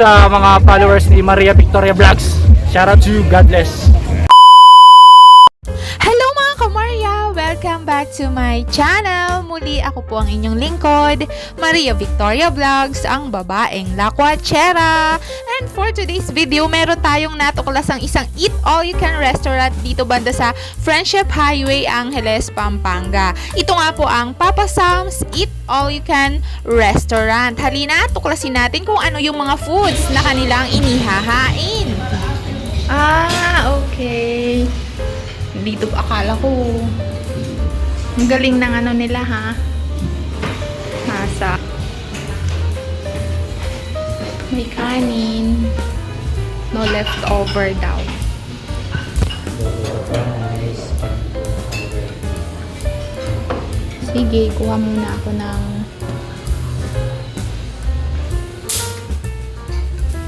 sa mga followers ni Maria Victoria Vlogs. Shout out to you. God bless. Back to my channel! Muli ako po ang inyong lingkod, Maria Victoria Vlogs, ang babaeng lakwatsera. And for today's video, meron tayong natuklasang isang Eat All You Can restaurant dito banda sa Friendship Highway, Angeles, Pampanga. Ito nga po ang Papa Sam's Eat All You Can Restaurant. Halina, tuklasin natin kung ano yung mga foods na kanilang inihahain. Ah, okay. Dito akala ko ang galing ng ano nila ha. Masa. May kanin. No leftover daw. Sige, kuha muna ako ng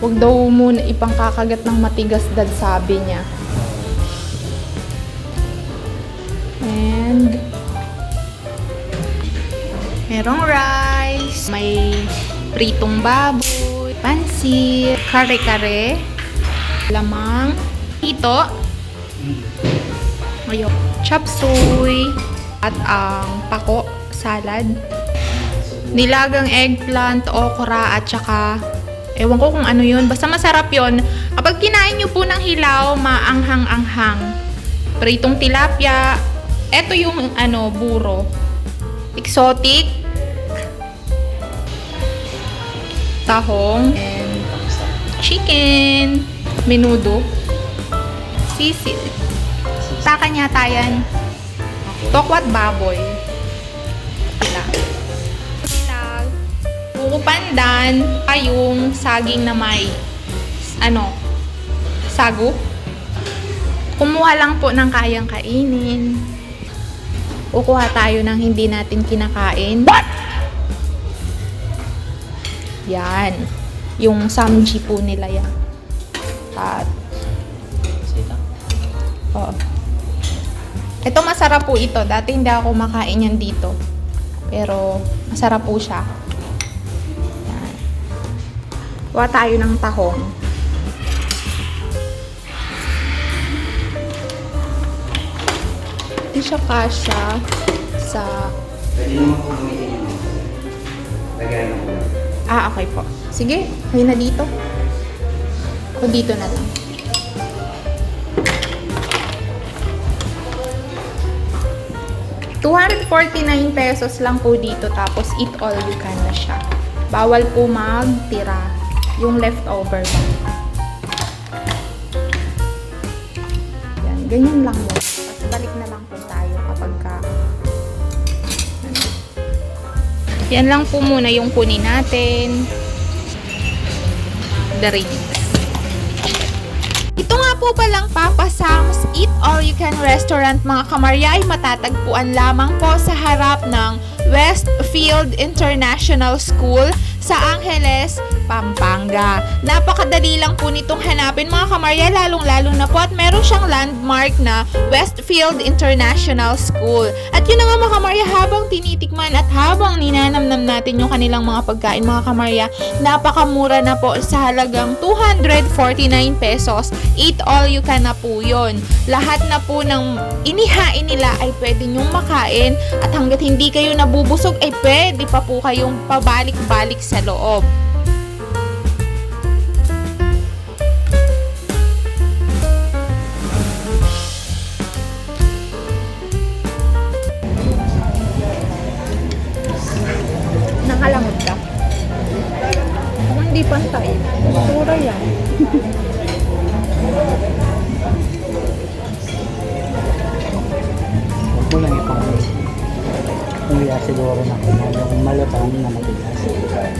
Huwag daw muna ipangkakagat ng matigas dad sabi niya. Merong rice, may pritong baboy, pansit, kare-kare, lamang, ito, ayo, chop suey, at ang pako, salad, nilagang eggplant, okra, at saka ewan ko kung ano yun. Basta masarap yon Kapag kinain nyo po ng hilaw, maanghang-anghang. Pritong tilapia, eto yung ano, buro. Exotic. Tahong. And chicken. Menudo. Sisit. Taka niya tayan. Tokwat baboy. Ilag. Buko pandan. Ay yung saging na may ano, sago. Kumuha lang po ng kayang kainin. Kukuha tayo ng hindi natin kinakain. What? Yan. Yung samji po nila yan. At, oo. Ito masarap po ito. Dati hindi ako makain yan dito. Pero, masarap po siya. Yan. Kuha tayo ng tahong. Hindi siya kasha sa... Pwede naman po gamitin yun. Lagyan mo po. Ah, okay po. Sige, may na dito. O dito na lang. $249 pesos lang po dito tapos eat all you can na siya. Bawal po magtira yung leftover. Yan, ganyan lang mo. Tapos balik na Yan lang po muna yung kunin natin. The rings. Ito nga po palang Papa Sam's Eat All You Can Restaurant mga kamarya ay matatagpuan lamang po sa harap ng Westfield International School sa Angeles, Pampanga. Napakadali lang po nitong hanapin mga kamarya lalong-lalo na po at meron siyang landmark na Westfield International School. At yun na nga mga kamarya habang tinitikman at habang ninanamnam natin yung kanilang mga pagkain mga kamarya, napakamura na po sa halagang 249 pesos. Eat all you can na po yun. Lahat na po ng inihain nila ay pwede nyong makain at hanggat hindi kayo nabubusog ay pwede pa po kayong pabalik-balik sa loob. Huwag mo lang ipang Umuya siguro na kung malutang na matigas.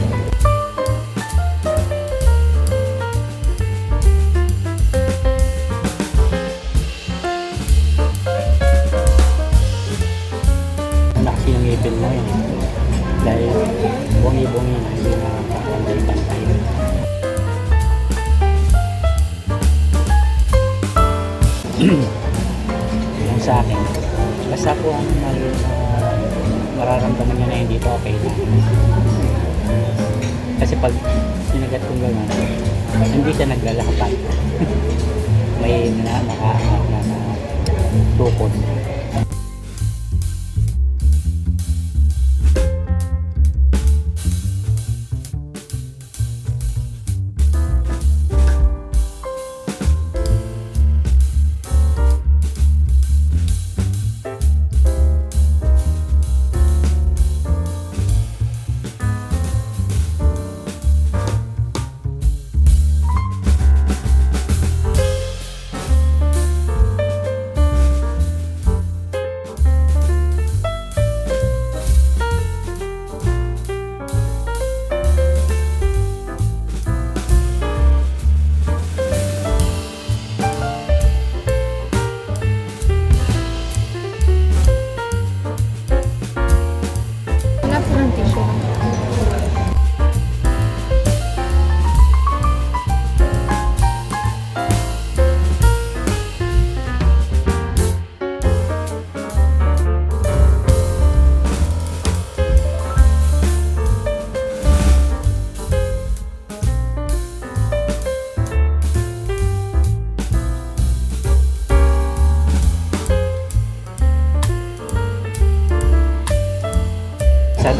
Mararamdaman niya na hindi to okay na. Kasi pag sinagat kong gano'n, hindi siya naglalakad. May na, naka, na, na, tukod.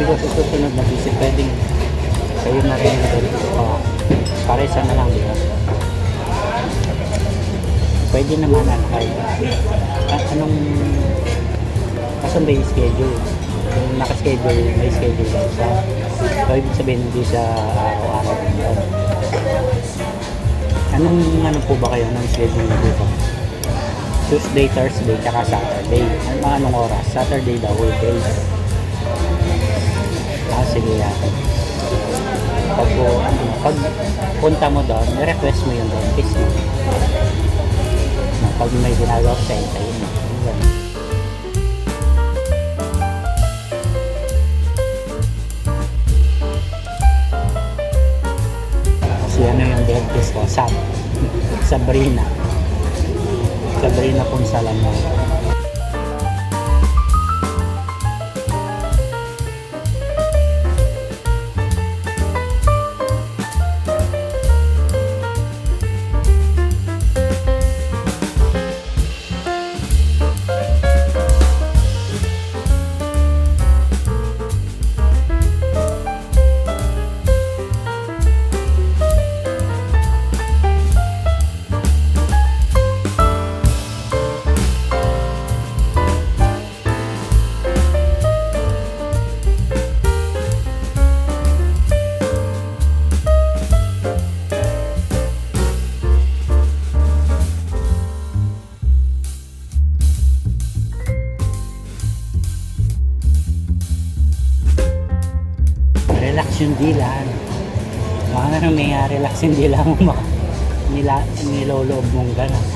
Sabi ko susunod na visit, pwedeng kayo na rin oh, paresa na lang, di ba? Pwede naman ano kayo. A- anong kasan ba yung schedule? Yung nakaschedule, may schedule daw sa so, ibig sabihin hindi sa araw-araw yun. Anong ano po ba kayo ng schedule na dito? Tuesday, Thursday, tsaka Saturday. Ano mga anong oras? Saturday daw, day. Ah, sige yata. Pag, ano, pag punta mo doon, request mo yung dentist mo. Na pag may ginagawa sa hintayin mo. Si ano yung dentist ko? Sam. Sabrina. Sabrina Ponsalamo. relax yung dila. ano. Baka na nang may ah, relax yung dila mo baka nila, niloloob mong gano'n.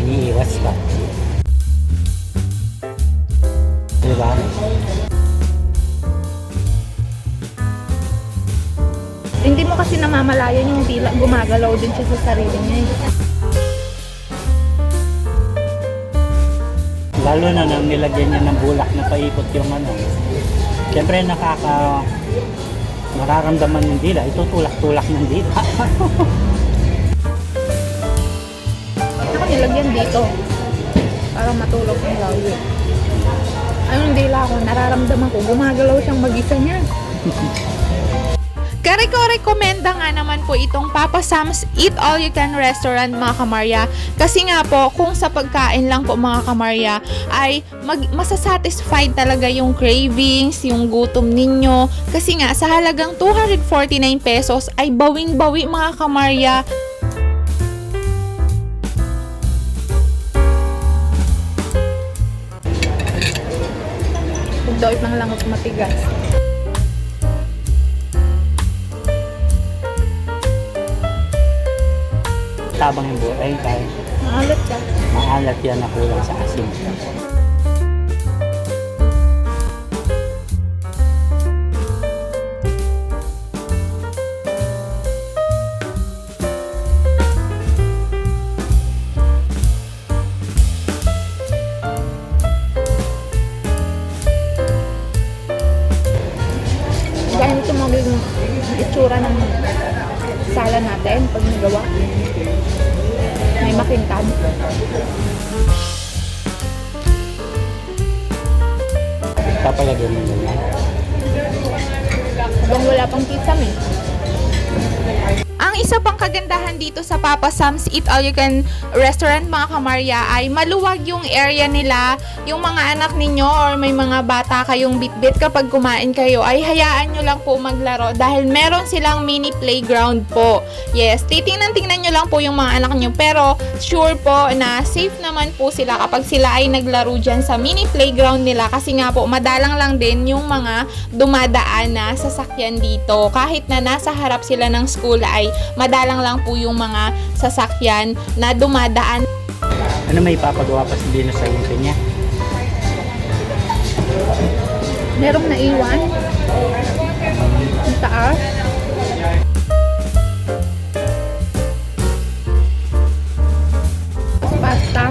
Iniiwas ka. Diba? Hindi mo kasi namamalayan yung dila, gumagalaw din siya sa sarili niya. eh. Lalo na nang nilagyan niya ng bulak na paikot yung ano. Siyempre nakaka mararamdaman ng dila. Ito tulak-tulak ng dila. Ako nilagyan dito. Para matulog ang lawyo. Ayun, dila ko, nararamdaman ko, gumagalaw siyang mag-isa niya. Kareko-rekomenda nga naman po itong Papa Sam's Eat All You Can Restaurant mga kamarya. Kasi nga po, kung sa pagkain lang po mga kamarya, ay mag, masasatisfied talaga yung cravings, yung gutom ninyo. Kasi nga, sa halagang 249 pesos ay bawing-bawi mga kamarya. Daw ng langot matigas. Tabang yung buhay. Kaya Maalat ka. maalat yan na kulang sa asin. Ganito magiging itsura ng pala natin pag nagawa. May makintab. Papalagyan mo lang. Habang wala pang kisam eh. Isa pang kagandahan dito sa Papa Sam's Eat All You Can Restaurant mga kamarya ay maluwag yung area nila. Yung mga anak ninyo or may mga bata kayong bitbit kapag kumain kayo ay hayaan nyo lang po maglaro dahil meron silang mini playground po. Yes, titingnan-tingnan nyo lang po yung mga anak nyo pero sure po na safe naman po sila kapag sila ay naglaro dyan sa mini playground nila kasi nga po madalang lang din yung mga dumadaan na sasakyan dito. Kahit na nasa harap sila ng school ay madalang lang po yung mga sasakyan na dumadaan. Ano may papagawa pa si Dino sa ito niya? Merong naiwan. Ang taas. Pasta.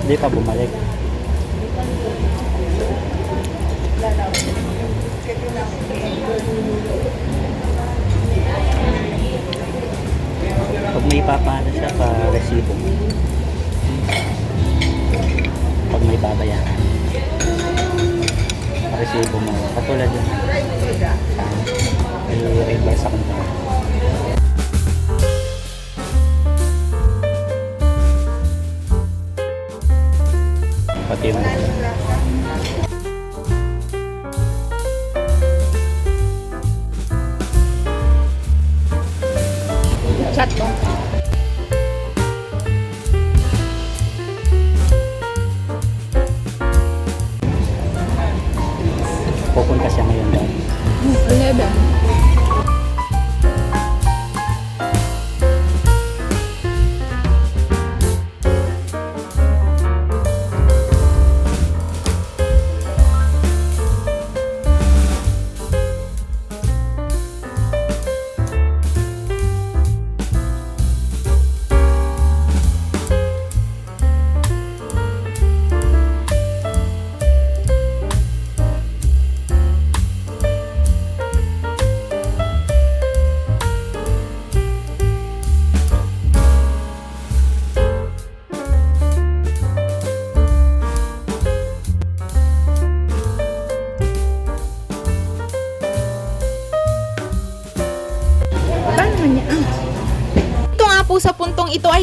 Hindi pa bumalik. May papaano siya, pa resibo. Pag may babayaran. Pa resibo mo. Katulad yun. Sa i-reverse sa kanya. Pati yung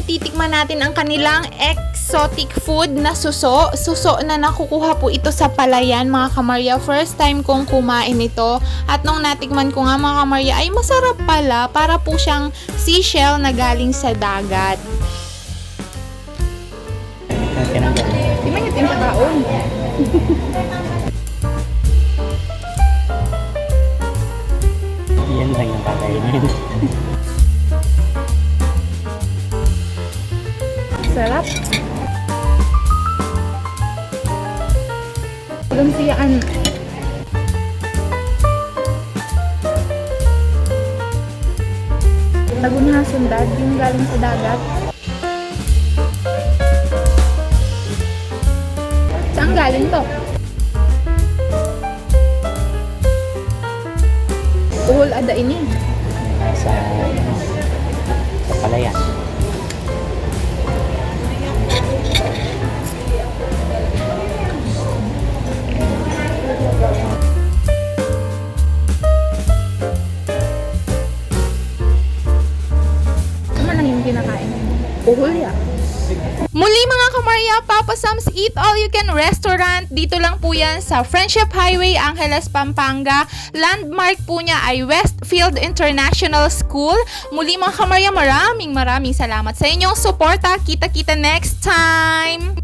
titikman natin ang kanilang exotic food na suso. Suso na nakukuha po ito sa palayan mga kamarya. First time kong kumain ito. At nung natikman ko nga mga kamarya ay masarap pala. Para po siyang seashell na galing sa dagat. Ang. Di man yung tinakaon. Yan lang yung kakainin. Sarap. Walang siyaan. Lagunha sundad, yung galing sa dagat. Saan galing to? Uhol ada ini. sa sa palayan. Uhol ya. Muli mga kamarya, Papa Sam's Eat All You Can Restaurant. Dito lang po yan sa Friendship Highway, Angeles, Pampanga. Landmark po niya ay Westfield International School. Muli mga kamarya, maraming maraming salamat sa inyong suporta. Kita-kita next time!